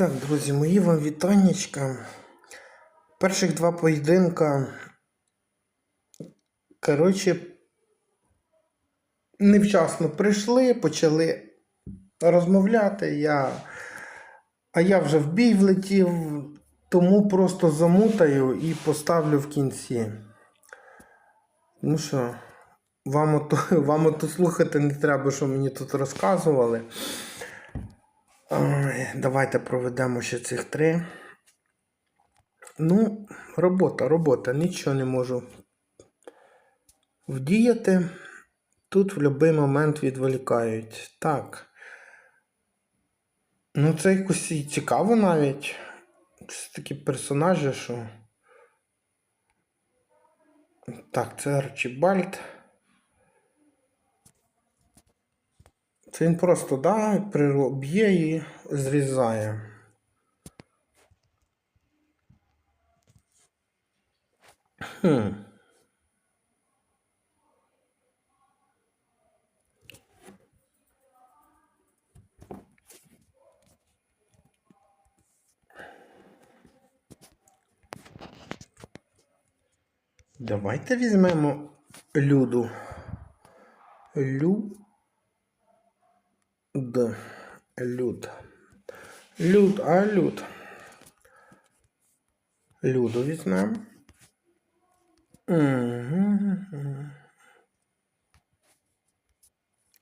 Так, друзі, мої вам вітаннячка. Перших два поєдинка. Коротше, невчасно прийшли, почали розмовляти. Я... А я вже в бій влетів, тому просто замутаю і поставлю в кінці. Ну що, вам ото, вам ото слухати не треба, що мені тут розказували. Давайте проведемо ще цих три. Ну, робота, робота. Нічого не можу вдіяти. Тут в будь-який момент відволікають. Так. Ну, це якось і цікаво навіть. Це такі персонажі, що. Так, це Арчібальд. Це він просто да, б'є і зрізає. Хм. Давайте візьмемо люду. Лю. Д. Люд. Люд, а люд. Люду візьмемо. Мгм.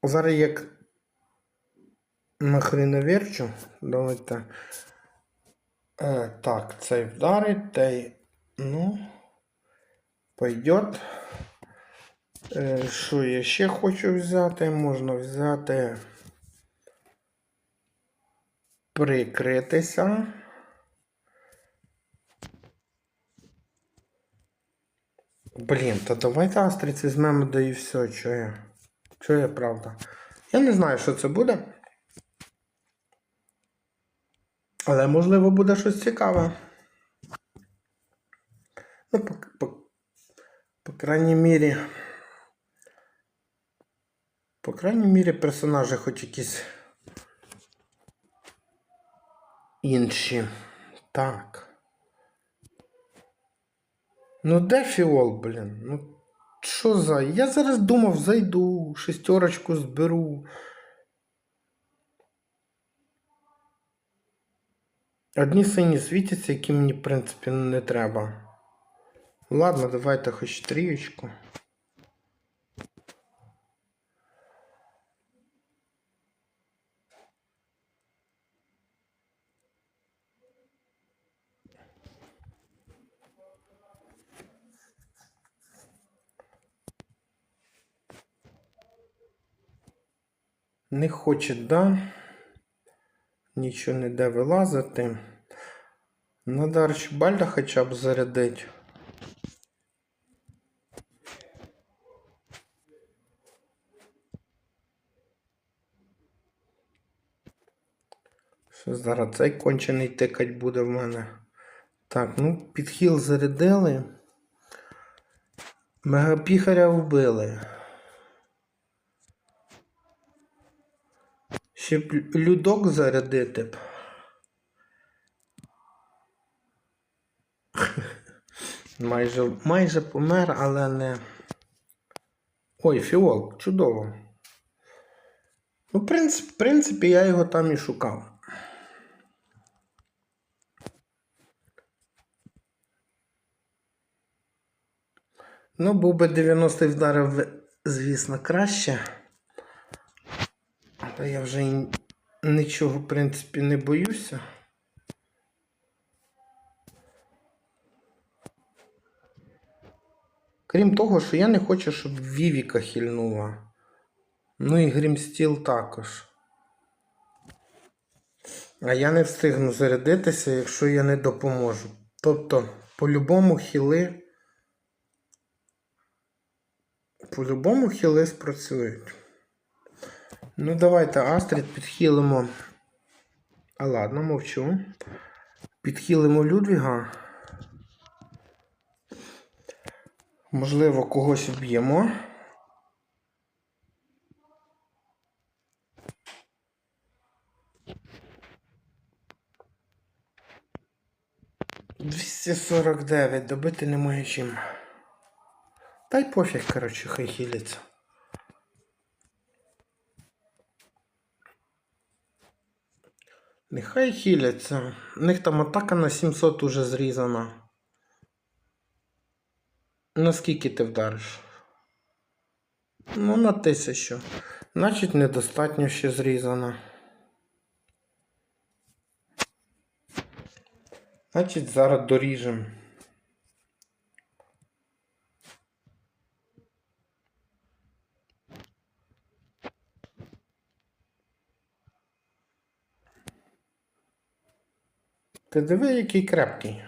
Зараз як нахреноверчу. Давайте. Е, так, цей вдарить, той. Ну. Пойдет. Е, що я ще хочу взяти? Можна взяти. Прикритися. Блін, то давайте Астріц візьмемо да і все, що я. Що я правда. Я не знаю, що це буде. Але можливо буде щось цікаве. Ну, по, по, по крайній мірі. По крайній мірі персонажі хоч якісь інші. Так. Ну де фіол, блін? Ну що за. Я зараз думав, зайду, шестерочку зберу. Одні сині світяться, які мені, в принципі, не треба. Ладно, давайте хоч трієчку. Не хоче, да? Нічого не де вилазити. Надо Арчибальда хоча б зарядити. Що зараз цей кончений тикать буде в мене. Так, ну, підхіл зарядили. Мегапіхаря вбили. Ще б людок зарядити б. Майже, майже помер, але не. Ой, фіол, чудово. Ну, в принципі, в принципі, я його там і шукав. Ну, був би 90 вдарив, звісно, краще. Але я вже нічого, в принципі, не боюся. Крім того, що я не хочу, щоб Вівіка хильнула. Ну і Грімстіл також. А я не встигну зарядитися, якщо я не допоможу. Тобто, по-любому хіли. По-любому хіли спрацюють. Ну, давайте Астрід підхилимо. А ладно, мовчу. Підхилимо Людвіга. Можливо, когось вб'ємо. 249, добити немає чим. Та й пофіг, коротше, хай хіляться. Нехай хіляться. У них там атака на 700 уже зрізана. Наскільки ти вдариш? Ну, на 1000. Значить, недостатньо ще зрізана. Значить, зараз доріжемо. Ти диви, який крепкий.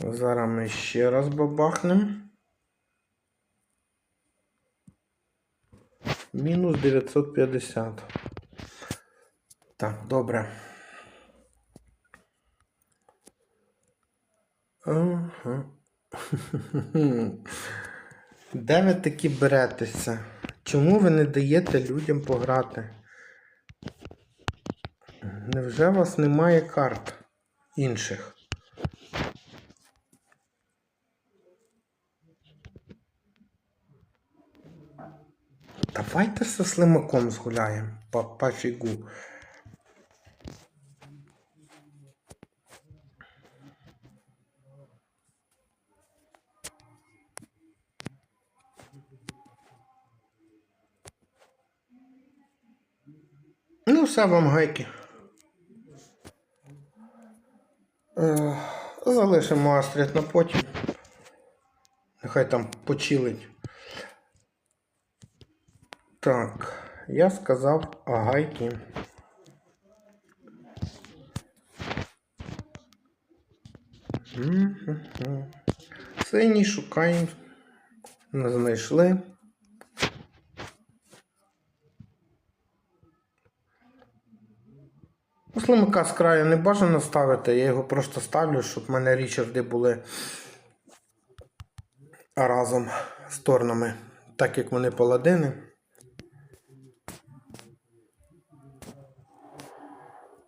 Зараз ми ще раз бабахнемо. Мінус 950. Так, добре. Ага. Де ви такі беретеся? Чому ви не даєте людям пограти? Невже у вас немає карт інших? Давайте со слимаком згуляємо по, по фігу. Ну, все вам гайки. Е, залишимо Астрид на потім. Нехай там почилить. Так, я сказав агайки. Мгм. Синій шукаємо. Не знайшли. Слимака з краю не бажано ставити, я його просто ставлю, щоб в мене річарди були разом з торнами, так як вони паладини.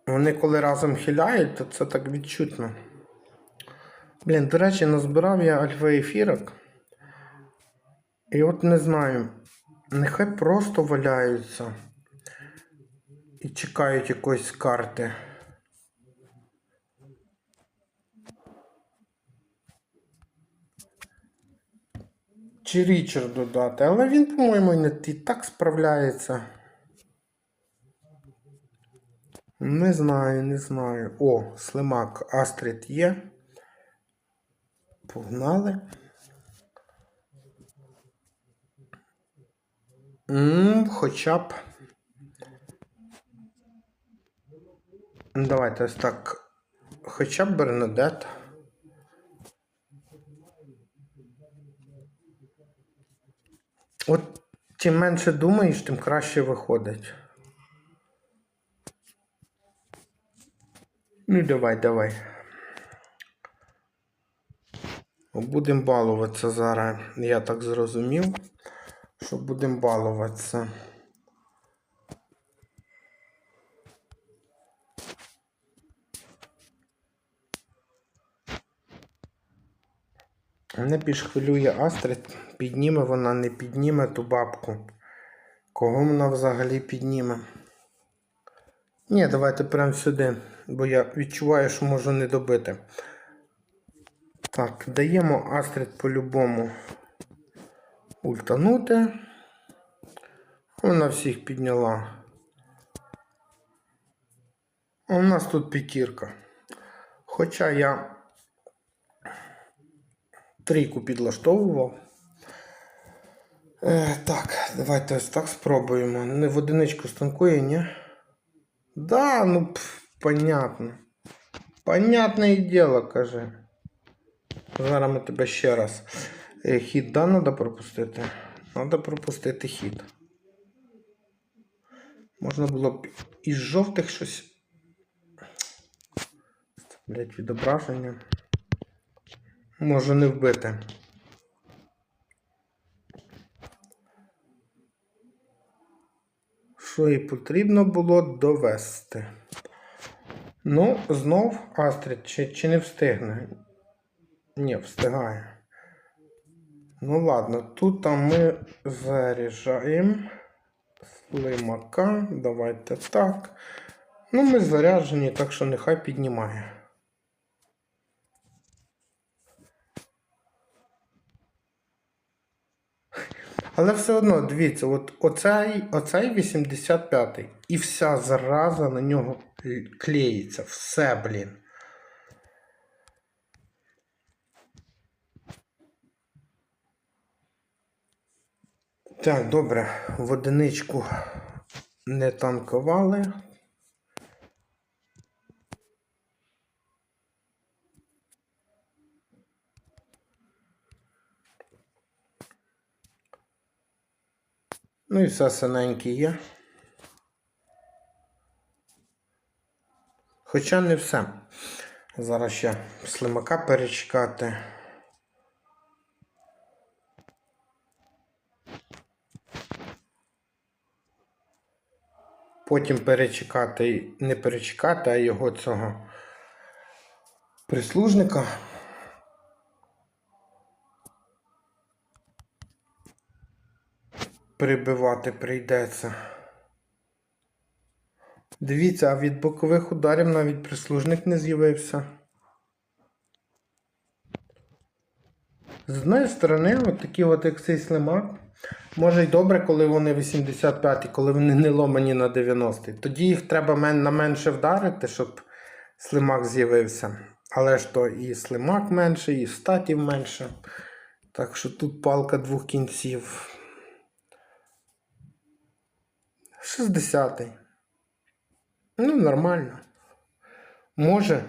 Вони коли разом хиляють, то це так відчутно. Блін, до речі, назбирав я альфа ефірок. І от не знаю, нехай просто валяються і чекають якоїсь карти. Чи Річард додати, але він, по-моєму, не і так справляється. Не знаю, не знаю. О, слимак Астрид є. Погнали. М, хоча б. Ну, Давайте ось так. Хоча б Бернадет. От чим менше думаєш, тим краще виходить. Ну, давай, давай. Будемо балуватися зараз. Я так зрозумів, що будемо балуватися. Мене більш хвилює Астрид, підніме вона, не підніме ту бабку. Кого вона взагалі підніме? Ні, давайте прямо сюди, бо я відчуваю, що можу не добити. Так, даємо Астрид по-любому ультанути. Вона всіх підняла. А у нас тут п'ятірка. Хоча я трійку підлаштовував. Е, так, давайте ось так спробуємо. Не в одиничку станкує, ні? Да, ну понятно. Понятне діло, каже. Зараз ми тебе ще раз. Е, Хід, да, треба пропустити? Треба пропустити хід. Можна було б із жовтих щось. Блять, відображення. Може не вбити. що і потрібно було довести. Ну, знов Астрид, чи, чи не встигне? Ні, встигає. Ну ладно, тут ми заряджаємо слимака. Давайте так. Ну, ми заряджені, так що нехай піднімає. Але все одно, дивіться, от оцей, оцей 85-й, і вся зараза на нього клеїться. Все, блін. Так, добре, в одиничку не танкували. Ну і все синеньке є. Хоча не все. Зараз ще слимака перечекати. Потім перечекати, не перечекати, а його цього прислужника. Прибивати прийдеться. Дивіться, а від бокових ударів навіть прислужник не з'явився. З одної сторони, от от як цей слимак, може й добре, коли вони 85 коли вони не ломані на 90 Тоді їх треба на менше вдарити, щоб слимак з'явився. Але ж то і слимак менше, і статів менше. Так що тут палка двох кінців. 60-й. Ну, нормально. Може.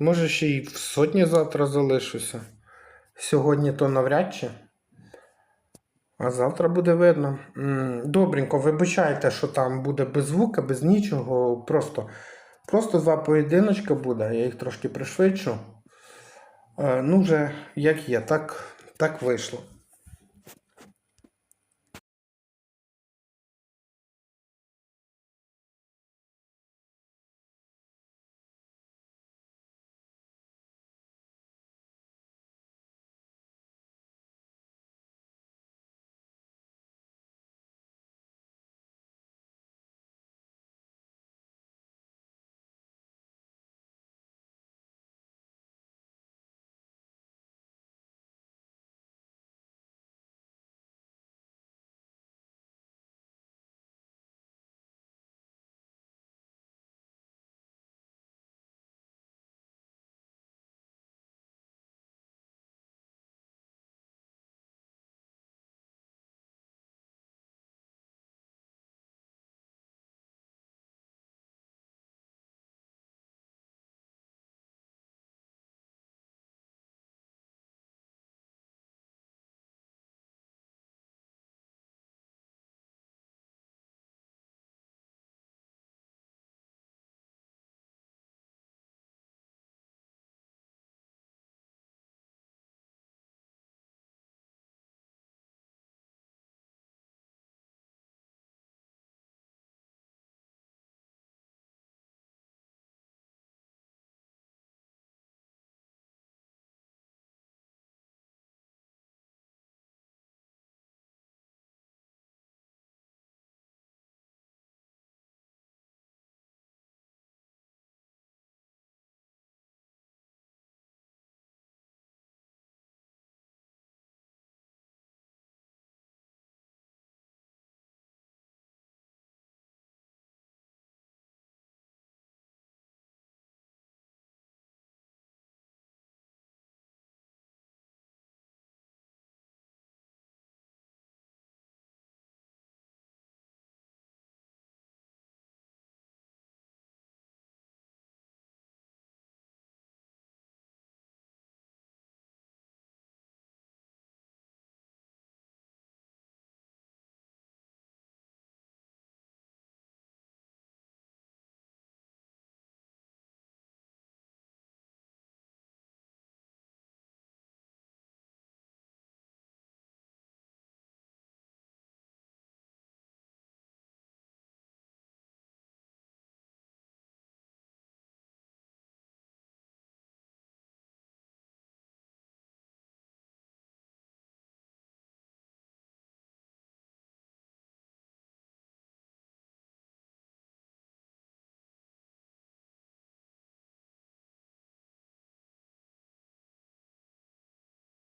Може, ще й в сотні завтра залишуся. Сьогодні то навряд чи. А завтра буде видно. Добренько, вибачайте, що там буде без звука, без нічого. Просто, просто два поєдиночка буде. Я їх трошки пришвидшу. Е, Ну, вже як є, так, так вийшло.